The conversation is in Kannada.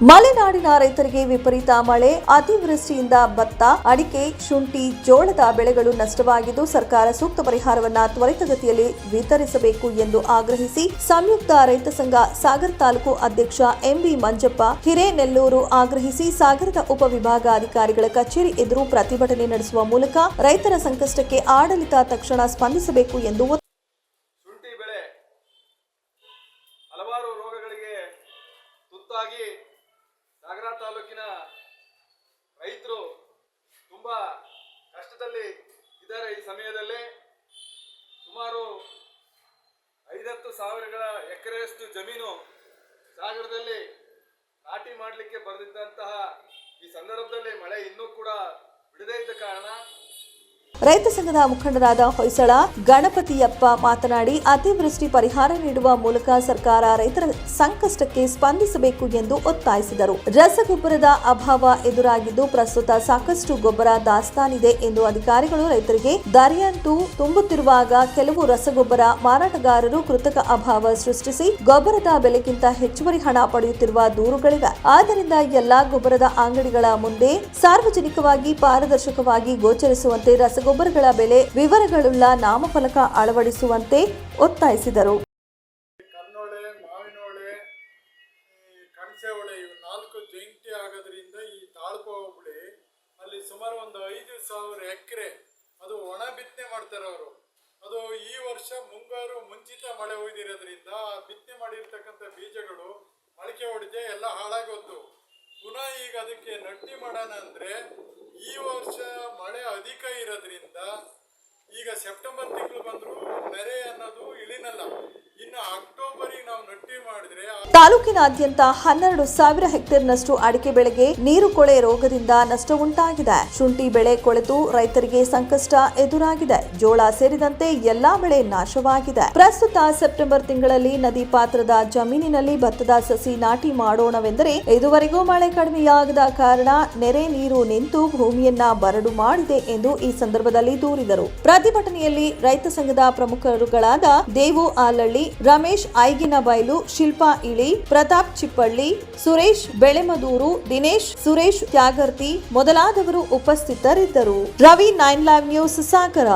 ಮಲೆನಾಡಿನ ರೈತರಿಗೆ ವಿಪರೀತ ಮಳೆ, ಅತಿವೃಷ್ಟಿಯಿಂದ ಭತ್ತ, ಅಡಿಕೆ, ಶುಂಠಿ, ಜೋಳದ ಬೆಳೆಗಳು ನಷ್ಟವಾಗಿದ್ದು ಸರ್ಕಾರ ಸೂಕ್ತ ಪರಿಹಾರವನ್ನು ತ್ವರಿತಗತಿಯಲ್ಲಿ ವಿತರಿಸಬೇಕು ಎಂದು ಆಗ್ರಹಿಸಿ ಸಂಯುಕ್ತ ರೈತ ಸಂಘ ಸಾಗರ ತಾಲೂಕು ಅಧ್ಯಕ್ಷ ಎಂಬಿ ಮಂಜಪ್ಪ ಹಿರೇನೆಲ್ಲೂರು ಆಗ್ರಹಿಸಿ ಸಾಗರದ ಉಪವಿಭಾಗಾಧಿಕಾರಿಗಳ ಕಚೇರಿ ಎದುರು ಪ್ರತಿಭಟನೆ ನಡೆಸುವ ಮೂಲಕ ರೈತರ ಸಂಕಷ್ಟಕ್ಕೆ ಆಡಳಿತ ತಕ್ಷಣ ಸ್ಪಂದಿಸಬೇಕು ಎಂದು ಹಲವಾರು ರೋಗಗಳಿಗೆ ತುತ್ತಾಗಿ ತಾಲೂಕಿನ ರೈತರು ತುಂಬ ಕಷ್ಟದಲ್ಲಿ ಇದ್ದಾರೆ ಈ ಸಮಯದಲ್ಲಿ. ಸುಮಾರು ಐದತ್ತು ಸಾವಿರಗಳ ಎಕರೆಯಷ್ಟು ಜಮೀನು ಸಾಗರದಲ್ಲಿ ನಾಟಿ ಮಾಡಲಿಕ್ಕೆ ಬರೆದಿದ್ದಂತಹ ಈ ಸಂದರ್ಭದಲ್ಲಿ ಮಳೆ ಇನ್ನೂ ಕೂಡ ಬಿಡದೇ ಇದ್ದ ಕಾರಣ ರೈತ ಸಂಘದ ಮುಖಂಡರಾದ ಹೊಯ್ಸಳ, ಗಣಪತಿಯಪ್ಪ ಮಾತನಾಡಿ, ಅತಿವೃಷ್ಟಿ ಪರಿಹಾರ ನೀಡುವ ಮೂಲಕ ಸರ್ಕಾರ ರೈತರ ಸಂಕಷ್ಟಕ್ಕೆ ಸ್ಪಂದಿಸಬೇಕು ಎಂದು ಒತ್ತಾಯಿಸಿದರು. ರಸಗೊಬ್ಬರದ ಅಭಾವ ಎದುರಾಗಿದ್ದು ಪ್ರಸ್ತುತ ಸಾಕಷ್ಟು ಗೊಬ್ಬರ ದಾಸ್ತಾನಿದೆ ಎಂದು ಅಧಿಕಾರಿಗಳು ರೈತರಿಗೆ ದಾರಿಯಂತೂ ತುಂಬುತ್ತಿರುವಾಗ ಕೆಲವು ರಸಗೊಬ್ಬರ ಮಾರಾಟಗಾರರು ಕೃತಕ ಅಭಾವ ಸೃಷ್ಟಿಸಿ ಗೊಬ್ಬರದ ಬೆಲೆಗಿಂತ ಹೆಚ್ಚುವರಿ ಹಣ ಪಡೆಯುತ್ತಿರುವ ದೂರುಗಳಿವೆ. ಆದ್ದರಿಂದ ಎಲ್ಲಾ ಗೊಬ್ಬರದ ಅಂಗಡಿಗಳ ಮುಂದೆ ಸಾರ್ವಜನಿಕವಾಗಿ ಪಾರದರ್ಶಕವಾಗಿ ಗೋಚರಿಸುವಂತೆ ರಸಗೊಬ್ಬರಗಳ ಬೆಲೆ, ವಿವರಗಳುಳ್ಳ ನಾಮಫಲಕ ಅಳವಡಿಸುವಂತೆ ಒತ್ತಾಯಿಸಿದರು. ಸುಮಾರು ಒಂದು ಐದು ಸಾವಿರ ಎಕರೆ ಅದು ಒಣ ಬಿತ್ತನೆ ಮಾಡ್ತಾರೆ ಅವರು. ಅದು ಈ ವರ್ಷ ಮುಂಗಾರು ಮುಂಚಿತ ಮಳೆ ಒಯ್ದಿರೋದ್ರಿಂದ ಬಿತ್ತನೆ ಮಾಡಿರ್ತಕ್ಕಂಥ ಬೀಜಗಳು ಮೊಳಕೆ ಹೊಡೆದೇ ಎಲ್ಲ ಹಾಳಾಗೋದು ಪುನಃ ಈಗ ಅದಕ್ಕೆ ನಟ್ಟಿ ಮಾಡೋಣ ಅಂದರೆ ಈ ವರ್ಷ ಮಳೆ ಅಧಿಕ ಇರೋದ್ರಿಂದ ಈಗ ಸೆಪ್ಟೆಂಬರ್ ತಿಂಗಳು ಬಂದರೂ ನೆರೆ ಅನ್ನೋದು ಇಳಿನಲ್ಲ ಇನ್ನು ಅಕ್ಟೋಬರಿಗೆ ನಾವು ನಟ್ಟಿ ತಾಲೂಕಿನಾದ್ಯಂತ ಹನ್ನೆರಡು ಸಾವಿರ ಹೆಕ್ಟೇರ್ನಷ್ಟು ಅಡಿಕೆ ಬೆಳೆಗೆ ನೀರು ಕೊಳೆ ರೋಗದಿಂದ ನಷ್ಟ ಉಂಟಾಗಿದೆ. ಶುಂಠಿ ಬೆಳೆ ಕೊಳೆತು, ರೈತರಿಗೆ ಸಂಕಷ್ಟ ಎದುರಾಗಿದೆ. ಜೋಳ ಸೇರಿದಂತೆ ಎಲ್ಲಾ ಬೆಳೆ ನಾಶವಾಗಿದೆ. ಪ್ರಸ್ತುತ ಸೆಪ್ಟೆಂಬರ್ ತಿಂಗಳಲ್ಲಿ ನದಿ ಪಾತ್ರದ ಜಮೀನಿನಲ್ಲಿ ಭತ್ತದ ಸಸಿ ನಾಟಿ ಮಾಡೋಣವೆಂದರೆ ಇದುವರೆಗೂ ಮಳೆ ಕಡಿಮೆಯಾಗದ ಕಾರಣ ನೆರೆ ನೀರು ನಿಂತು ಭೂಮಿಯನ್ನ ಬರಡು ಮಾಡಿದೆ ಎಂದು ಈ ಸಂದರ್ಭದಲ್ಲಿ ದೂರಿದರು. ಪ್ರತಿಭಟನೆಯಲ್ಲಿ ರೈತ ಸಂಘದ ಪ್ರಮುಖರುಗಳಾದ ದೇವು ಆಲಳ್ಳಿ, ರಮೇಶ್, ಐಗಿನಬೈಲು ಶಿಲ್ಪಾ ಇಳಿ, ಪ್ರತಾಪ್ ಚಿಪ್ಪಳ್ಳಿ, ಸುರೇಶ್ ಬೆಳೆಮದೂರು, ದಿನೇಶ್, ಸುರೇಶ್ ತ್ಯಾಗರ್ತಿ ಮೊದಲಾದವರು ಉಪಸ್ಥಿತರಿದ್ದರು. Ravi nine live news, Sagara.